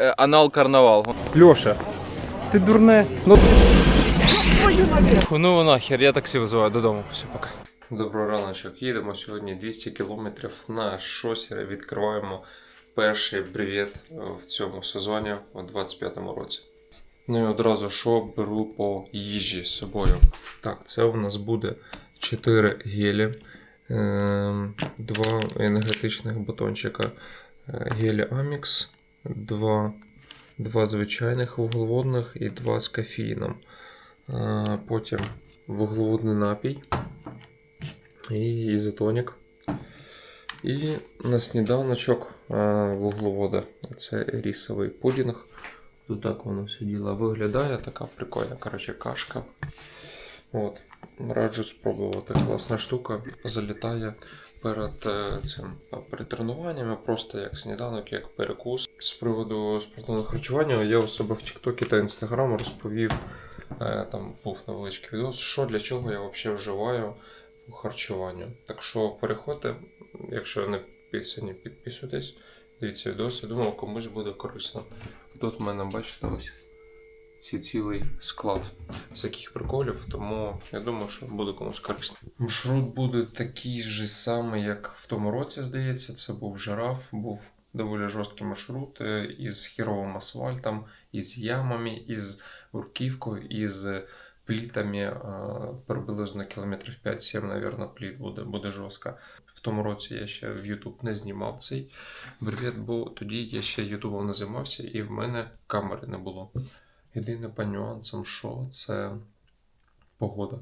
е, анал карнавал. Льоша, ти дурне. Ну Ну нахер, я таксі визиваю додому. Все, пока. Доброго раночок. Їдемо сьогодні 200 кілометрів на шосері. Відкриваємо перший бревет в цьому сезоні у 25-му році. Ну і одразу що беру по їжі з собою. Так, це у нас буде 4 гелі, ем, 2 енергетичних батончика е, гелі Amix, 2, 2 звичайних вуглеводних і 2 з кофеїном. Потім вуглеводний напій і ізотонік. І на сніданочок вуглеводи. Це рісовий пудінг. Тут так воно все діло виглядає, така прикольна коротше, кашка. От. Раджу спробувати. Класна штука. Залітає перед е, цим а, перед тренуваннями, просто як сніданок, як перекус. З приводу спортивного харчування я у себе в Тіктокі та Інстаграм розповів. е, Там був невеличкий відео, що для чого я взагалі вживаю по харчуванню. Так що переходьте, якщо не підписані, підписуйтесь. Дивіться відос, я думаю, комусь буде корисно. Тут в мене, бачите, ось ці цілий склад всяких приколів, тому я думаю, що буде комусь корисно. Маршрут буде такий же самий, як в тому році, здається. Це був жираф, був доволі жорсткий маршрут е, із хіровим асфальтом, із ямами, із бурківкою, із плітами. е, Приблизно кілометрів 5-7, мабуть, пліт буде, буде жорстко. В тому році я ще в YouTube не знімав цей бревет, бо тоді я ще Ютубом не займався і в мене камери не було. Єдине по нюансам, що це погода.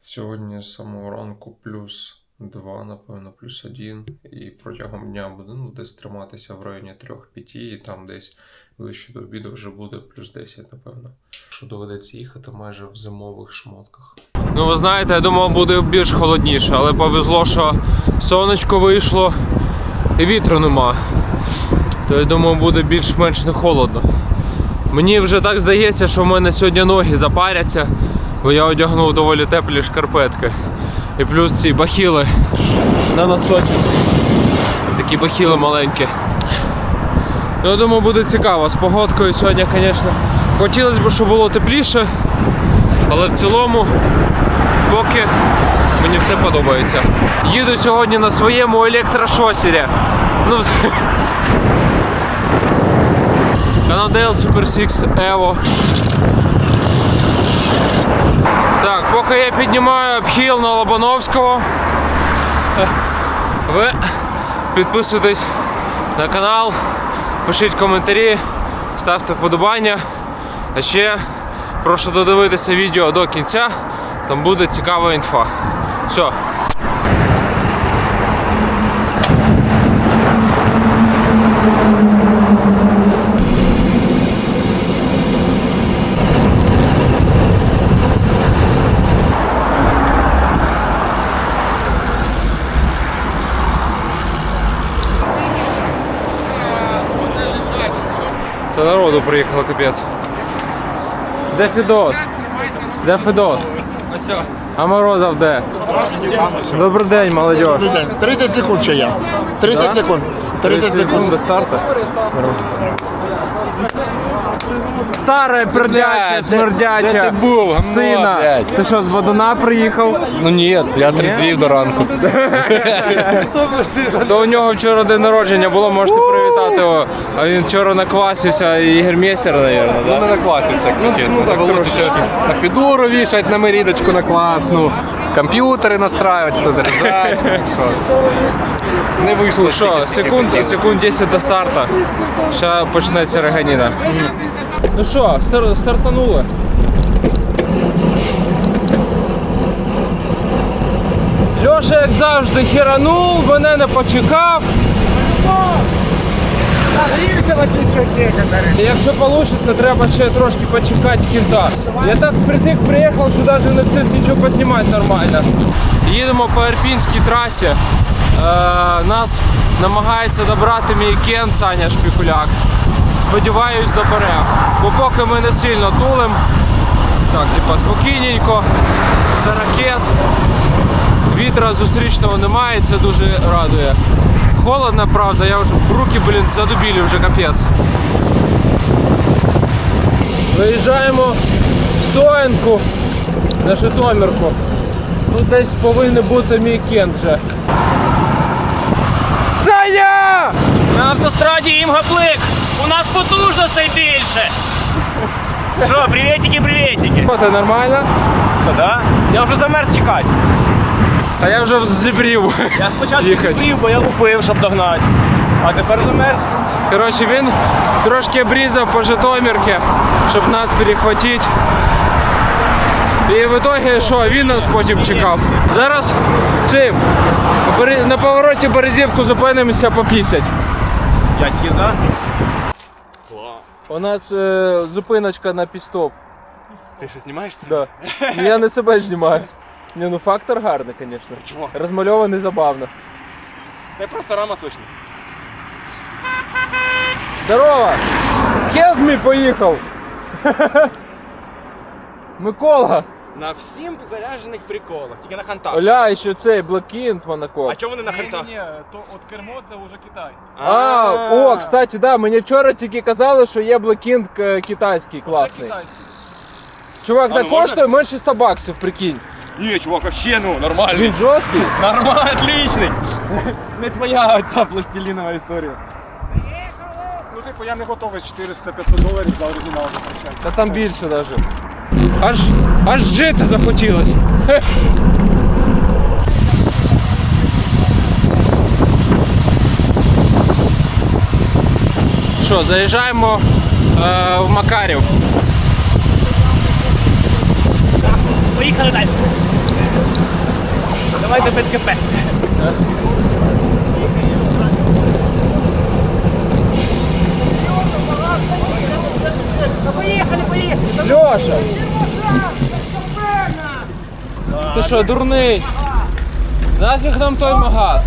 Сьогодні з самого ранку плюс 2, напевно, плюс 1. І протягом дня буде ну, десь триматися в районі 3-5, і там десь ближче до обіду вже буде плюс 10, напевно. Що доведеться їхати майже в зимових шмотках. Ну, ви знаєте, я думав, буде більш холодніше, але повезло, що сонечко вийшло і вітру нема. То я думав, буде більш-менш не холодно. Мені вже так здається, що в мене сьогодні ноги запаряться, бо я одягнув доволі теплі шкарпетки. І плюс ці бахіли на носочок. Такі бахіли маленькі. Ну, я думаю, буде цікаво. З погодкою сьогодні, звісно, хотілося б, щоб було тепліше, але в цілому, поки мені все подобається. Їду сьогодні на своєму електрошосері. Ну, Canadel Super 6 Evo. Так, поки я піднімаю обхіл на Лобановського. Ви підписуйтесь на канал, пишіть коментарі, ставте вподобання. А ще прошу додивитися відео до кінця, там буде цікава інфа. Все. Це народу приїхало капець. Де Фідос? Де Фідос? А Морозов де? Добрий день, молодь. Добрий день. 30 секунд ще я. 30 секунд. 30 секунд. до старту. Старе, пердяче, смердяче. де ти був, гамно, Сина. блядь? Ти що, з Бадуна приїхав? Ну ні, я трезвів до ранку. То у нього вчора день народження було, можете привітати його. А він вчора наквасився Ігор Месер, мабуть, Ну да? не накласився, якщо чесно. ну, так, трошечки. На підуру вішать, на мерідочку на класну, комп'ютери настраювати, що заряджати. Що? Не вийшло. Ну що, стільки, скільки секунд, хотілося. секунд 10 до старту. Зараз почнеться реганіна. Ну що, стар, стартанули. Льоша, як завжди, херанув, мене не почекав. І Якщо вийде, треба ще трошки почекати кінта. Я так впритик приїхав, що навіть не встиг нічого познімати нормально. Їдемо по Ірпінській трасі. Е, нас намагається добрати мій кент Саня Шпікуляк. Сподіваюсь, добере. Бо поки ми не сильно тулим. Так, типа спокійненько, за ракет. Вітра зустрічного немає, це дуже радує. Холодно, правда, я вже руки, блін, задубілі вже капець. Виїжджаємо в стоянку на Житомирку. Тут десь повинен бути мій кент вже. Саня! На автостраді їм гаплик! У нас потужностей більше! Що, привітики! Що, ти нормально? Да? Я вже замерз чекати. А я вже зібрів. Я спочатку Їхать. купив, бо я лупив, щоб догнати. А тепер замерз. Коротше, він трошки обрізав по Житомирці, щоб нас перехватити. І в ітогі що, він нас потім чекав. Зараз цим на на повороті Березівку зупинимося попісять. Я тільки за. У нас е, зупиночка на пістоп. Ти що знімаєшся? Да. Ну, Я не себе знімаю. Ні, ну фактор гарний, звісно. Чого? Розмальований забавно. Та просто рама сочна. Здорово! Кент мій поїхав! Микола! На всім заряджених приколах, тільки на хантах. Оля, і ще цей Монако. А чому вони на хантах? Ні, то от кермо це вже Китай. А, о, кстати, да, мені вчора тільки казали, що є Блакінт е, китайський класний. Китайський. Чувак, А, так ну коштує менше 100 баксів, прикинь. Ні, чувак, вообще, ну, нормально. Він жорсткий. Нормально, отличний. Не твоя оця пластилінова історія. Ну, типу, я не готовий 400-500 доларів за оригінал затрачати. Та там більше даже. Аж, аж жити захотілось. Що, заїжджаємо е, в Макарів. Поїхали далі. Давайте без КП. Льоша! Ти що, дурний? Нафіг нам той магаз?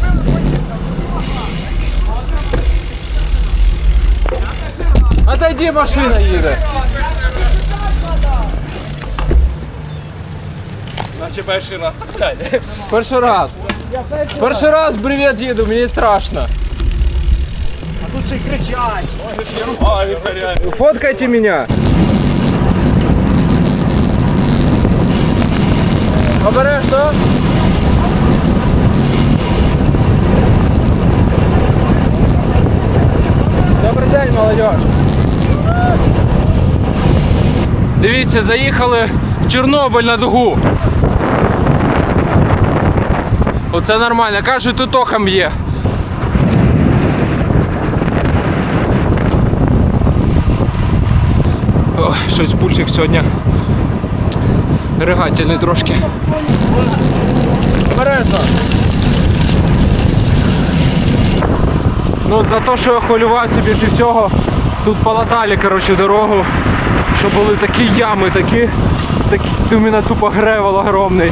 Отойди, машина їде. Наче перший раз. Так далі. Перший раз. Перший раз привіт їду, мені страшно. А, він це реально. Фоткайте меня. Обережно. Добрий день, молодь. Дивіться, заїхали в Чорнобиль на дугу. Оце нормально. Кажуть, тут током є. Ой, щось пульсик сьогодні ригательний трошки. Обережно. Ну, за те, що я хвилювався більше всього, тут полатали, коротше, дорогу, що були такі ями, такі, такі у мене тупо гревел огромний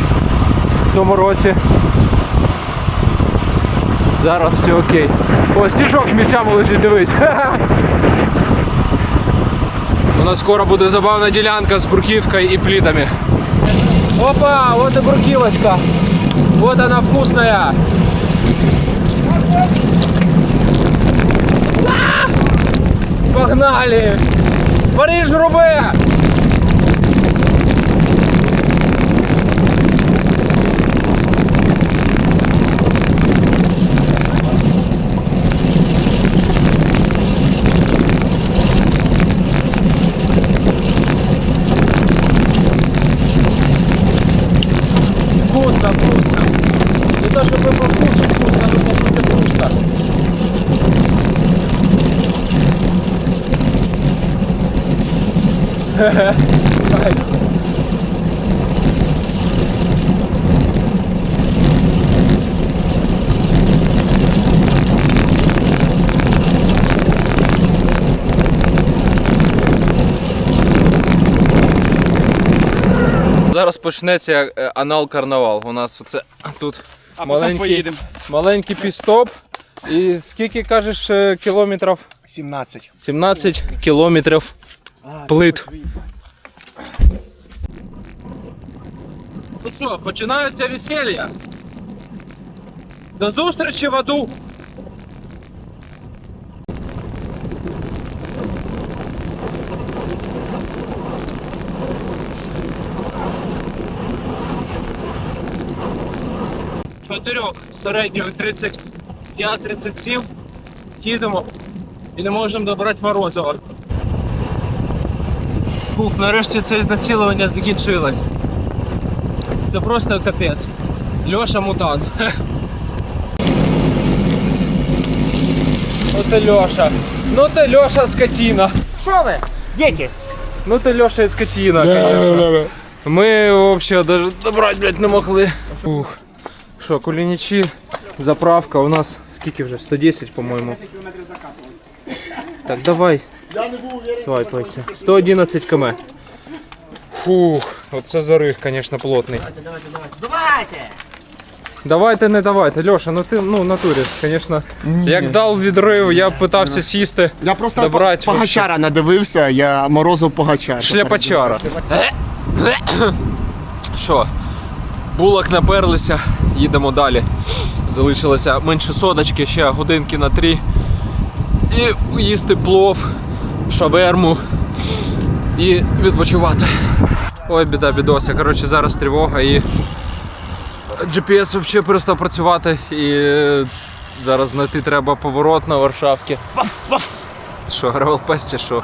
в тому році. Зараз все окей. О, стіжок місцями лежить, дивись. У нас скоро буде забавна ділянка з бурківкою і плитами. Опа, вот и буркивочка. Вот она вкусная. А! Погнали! Париж Рубе! Зараз почнеться е, анал карнавал. У нас оце тут А маленький, маленький пістоп. І скільки кажеш е, кілометрів? 17. 17 кілометрів плит. Ну що, починаються весілля. До зустрічі в аду. Чотирьох середньої 30, я 37, їдемо і не можемо добрати морозиво. Фух, нарешті це знецілування закінчилось. Це просто капець. Льоша мутант. Ну ти Льоша. Ну ти Льоша скотина. Що ви? Діти? Ну ти Льоша і скотина, конечно. Ми вообще даже добрати, блядь, не могли. Ух. Що, кулінічі, заправка у нас скільки вже? 110, по-моєму. Так, давай. Свайпайся. 111 км. Фух, оце зарих, конечно, плотний. Давайте! Давайте, давайте! Давайте, не давайте. Льоша, ну ти ну в натурі, звісно. Як дав відрив, я питався сісти. Я просто Добрать по- Погачара надивився, я морозив Погачар. Шляпачара. Що? Булок наперлися, їдемо далі. Залишилося менше соточки, ще годинки на три. І їсти плов, шаверму і відпочивати. Ой, біда, бідося. Коротше, зараз тривога і GPS взагалі перестав працювати і зараз знайти треба поворот на Варшавки. Що, гравел чи що?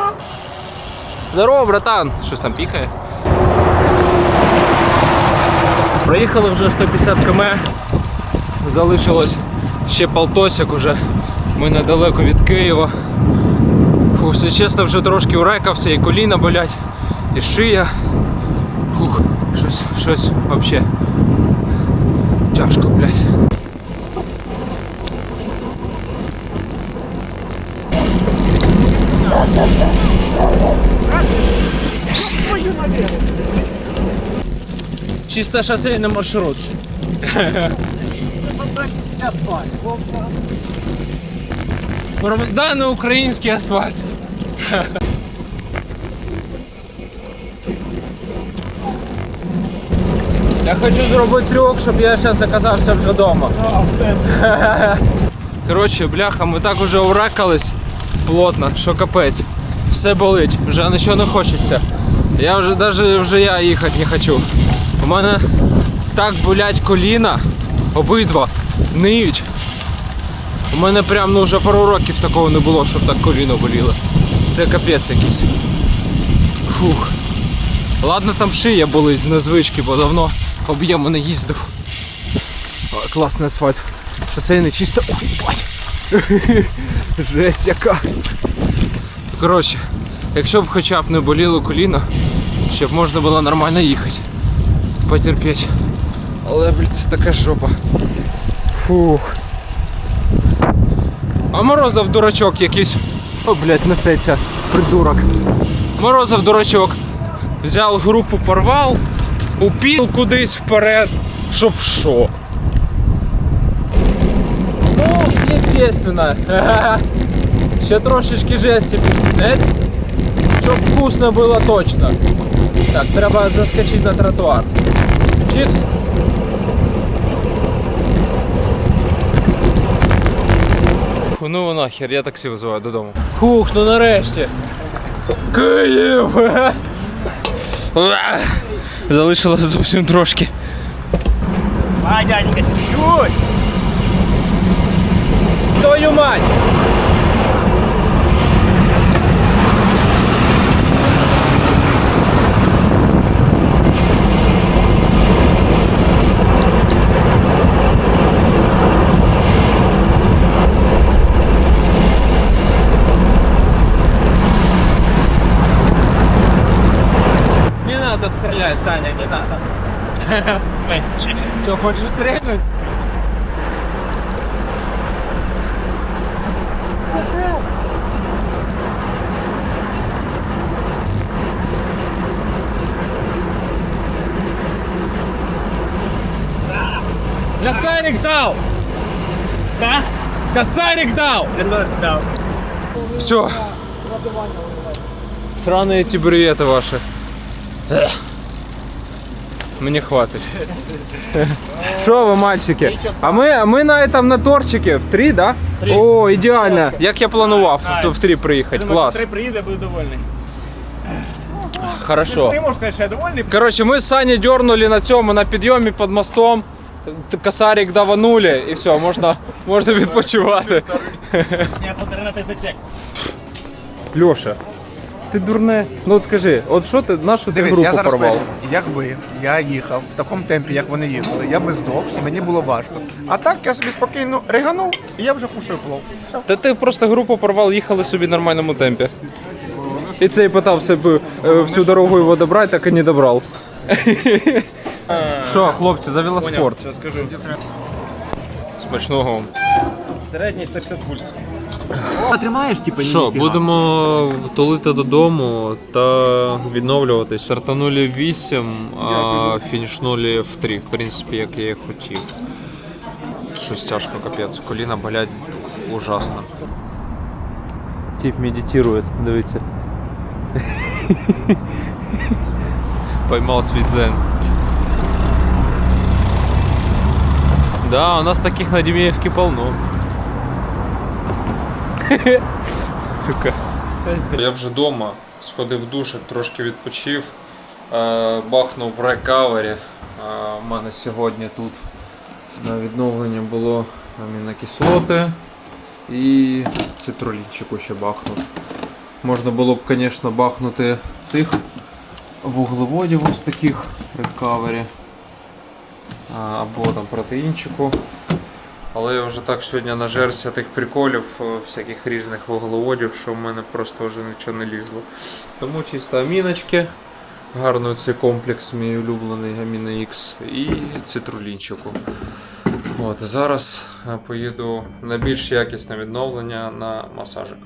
Здорово, братан! Щось там пікає. Проїхали вже 150 км. Залишилось ще полтосяк уже. Ми недалеко від Києва. Фу, все чесно, вже трошки урекався, і коліна болять, і шия. Фух, щось, щось вообще тяжко, блядь. Чисто шосейный маршрут. Даний український асфальт. Я хочу зробити трюк, щоб я зараз оказався вже вдома. Коротше, бляха, ми так уже урекались плотно, що капець. Все болить, вже нічого не хочеться. Я вже навіть вже я їхати не хочу. У мене так болять коліна, обидва ниють. У мене прям ну вже пару років такого не було, щоб так коліно боліло. Це капець якийсь. Фух. Ладно, там шия болить з незвички, бо давно об'єму не їздив. Класний асфальт. Шосейний чисто. Ой, ой. Жесть яка. Коротше, якщо б хоча б не боліло коліно, щоб можна було нормально їхати. Потерпіть. Але, блядь, це така жопа. Фух. А Морозов дурачок якийсь. О, блядь, несеться, придурок. Морозов дурачок. Взяв групу, порвав, упів кудись вперед. Щоб що? Ну, естественно. Ще трошечки жесті піднять. Щоб вкусно було точно. Так, треба заскочити на тротуар. Чикс. Фу, во нахер, я таксі визиваю додому. Фух, ну нарешті. Київ! Залишилось зовсім трошки. А, дяденька, чуть-чуть. Твою мать! Стрелять, Саня, не надо. Что, хочешь стрельнуть? Косарик дал! Да? Косарик дал! Да. Все. Сраные эти бреветы ваши. Мне хватит. Що ви, мальчики? А ми, а ми на этом на торчике в три, да? О, ідеально. Як я планував в, в три приїхати. Клас. Три приїде, буду довольний. Хорошо. Ти можеш сказати, що я довольний? Короче, мы с Саней дернули на цьому, на підйомі під мостом. т- косарик даванули і все, можна, можна відпочивати. Я полтори на 30 сек. Льоша, ти дурне. Ну от скажи, от що ти, на що ти Дивись, групу я зараз порвав? поясню. Якби я їхав в такому темпі, як вони їхали, я би здох і мені було важко. А так я собі спокійно риганув і я вже кушаю плов. Все. Та ти просто групу порвав, їхали собі в нормальному темпі. І цей питався б е, всю дорогу його добрати, так і не добрав. Що, хлопці, за велоспорт? Зараз скажу. Смачного. Середній 150 пульс. Тримаєш, типу, Що, будемо тулити додому та відновлюватись. Стартанули в 8, а фінішнули в 3, в принципі, як я і хотів. Щось тяжко, капець. Коліна болять ужасно. Тип медитує, дивіться. Поймав свій дзен. Да, у нас таких на Демеевке полно. Сука. Я вже вдома, сходив в душик, трошки відпочив, е, бахнув в рекавері. Е, У мене сьогодні тут на відновлення було амінокислоти і цитрулінчику ще бахнув. Можна було б, звісно, бахнути цих вуглеводів ось таких рекавері. Або там протеїнчику. Але я вже так сьогодні нажерся тих приколів, е, всяких різних вуглеводів, що в мене просто вже нічого не лізло. Тому чисто аміночки, гарний цей комплекс, мій улюблений аміно X і цитрулінчику. От, зараз е, поїду на більш якісне відновлення на масажик.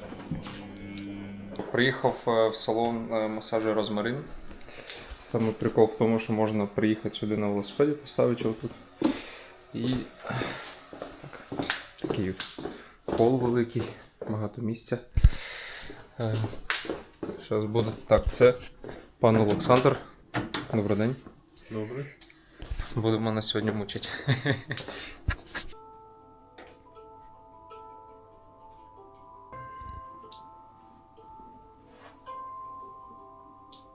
Приїхав е, в салон масажу Розмарин. Саме прикол в тому, що можна приїхати сюди на велосипеді, поставити його тут. І Такий пол великий, багато місця. Зараз буде. Так, це пан Олександр. Добрий день. Добрий. Буде мене сьогодні мучити.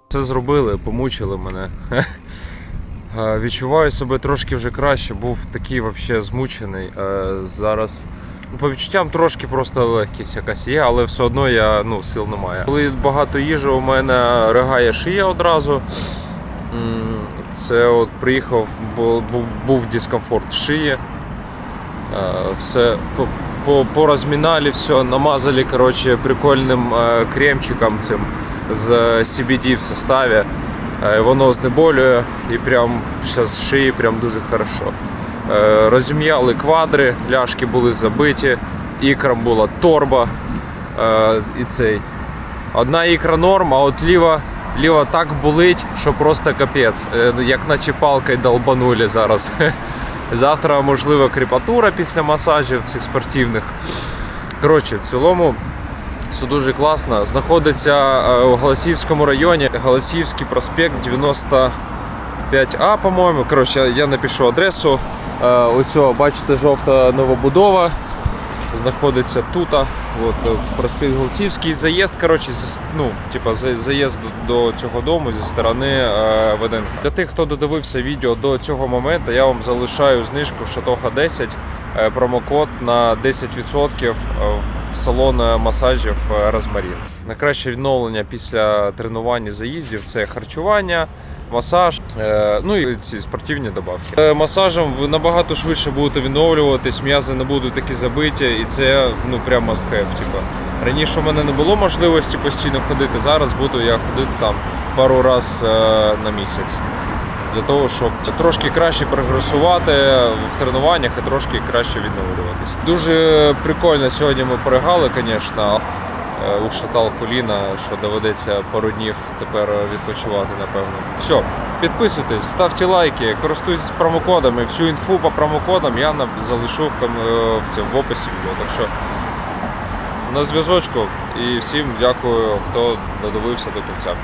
Це зробили, помучили мене. Е, Відчуваю себе трошки вже краще, був такий взагалі змучений. Е, Зараз ну, по відчуттям трошки просто легкість якась є, але все одно я ну, сил немає. Коли багато їжі, у мене ригає шия одразу. Це от приїхав, бу- був, був дискомфорт в шиї. Е, Все по- по- все, намазали коротше, прикольним кремчиком цим з CBD в составі. Е, Воно знеболює і прям з шиї прям дуже хорошо. Е, Розім'яли квадри, ляшки були забиті, ікрам була торба. Е, І цей. Одна ікра норм, а от ліва, ліва так болить, що просто капець. Як наче палкою долбанули зараз. Завтра, можливо, кріпатура після масажів цих спортивних. Коротше, в цілому все дуже класно. Знаходиться е, у Голосіївському районі. Голосіївський проспект 95А, по-моєму. Коротше, я напишу адресу. Е, Оцього, бачите, жовта новобудова. Знаходиться тут. От, е, проспект Голосіївський. Заїзд, коротше, ну, типа, заїзд до цього дому зі сторони е, ВДНХ. Для тих, хто додивився відео до цього моменту, я вам залишаю знижку Шатоха 10, е, промокод на 10% в салон масажів е, Розмарін. Найкраще відновлення після тренувань і заїздів це харчування, масаж, е, ну і ці спортивні добавки. Е, Масажем ви набагато швидше будете відновлюватись, м'язи не будуть такі забиті, і це ну прям must have, Типу. Раніше у мене не було можливості постійно ходити. Зараз буду я ходити там пару разів на місяць. Для того, щоб трошки краще прогресувати в тренуваннях і трошки краще відновлюватись. Дуже прикольно сьогодні ми поригали, звісно. Е, Ушатал коліна, що доведеться пару днів тепер відпочивати, напевно. Все, підписуйтесь, ставте лайки, користуйтесь промокодами. Всю інфу по промокодам я залишу е, в, цьому, в описі відео. Так що на зв'язочку і всім дякую, хто додивився до кінця.